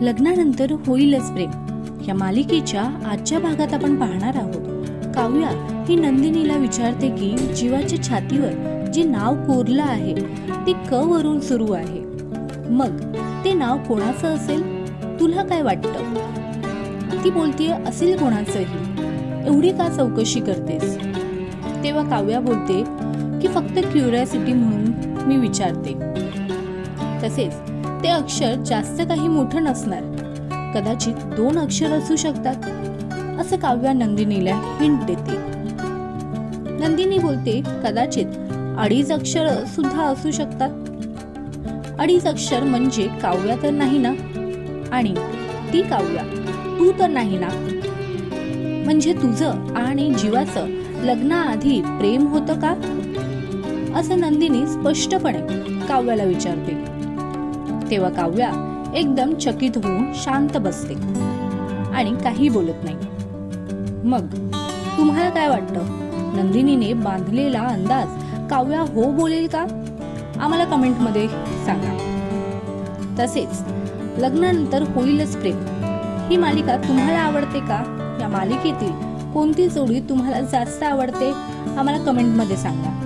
लग्नानंतर होईलच प्रेम. या मालिकेच्या आजच्या भागात आपण पाहणार आहोत. काव्या ही नंदिनीला विचारते की जीवाच्या छातीवर जे नाव कोरलं आहे ते क वरून सुरू आहे? मग ते नाव कोणाचं असेल? तुला काय वाटतं? ती बोलतीये असेल कोणाचंही. एवढी का चौकशी करतेस? तेव्हा काव्या बोलते की फक्त क्युरियासिटी म्हणून मी विचारते. तसेच ते अक्षर जास्त काही मोठं नसणार. कदाचित दोन अक्षर असू शकतात. असं काव्या नंदिनीला हिंट देते. नंदिनी बोलते कदाचित अडीच अक्षर सुद्धा असू शकतात. अडीच अक्षर म्हणजे काव्या तर नाही ना? आणि ती काव्या तू तर नाही ना? म्हणजे तुझं आणि जीवाचं लग्नाआधी प्रेम होतं का? असं नंदिनी स्पष्टपणे काव्याला विचारते. तेव्हा काव्या एकदम चकित होऊन शांत बसते. आणि काही बोलत नाही. मग तुम्हाला काय वाटतं? नंदिनीने बांधलेला अंदाज काव्या हो बोलेल का? आम्हाला कमेंटमध्ये सांगा. तसेच लग्नानंतर होईलच प्रेम. ही मालिका तुम्हाला आवडते का? या मालिकेतील कोणती जोडी तुम्हाला जास्त आवडते? आम्हाला कमेंटमध्ये सांगा.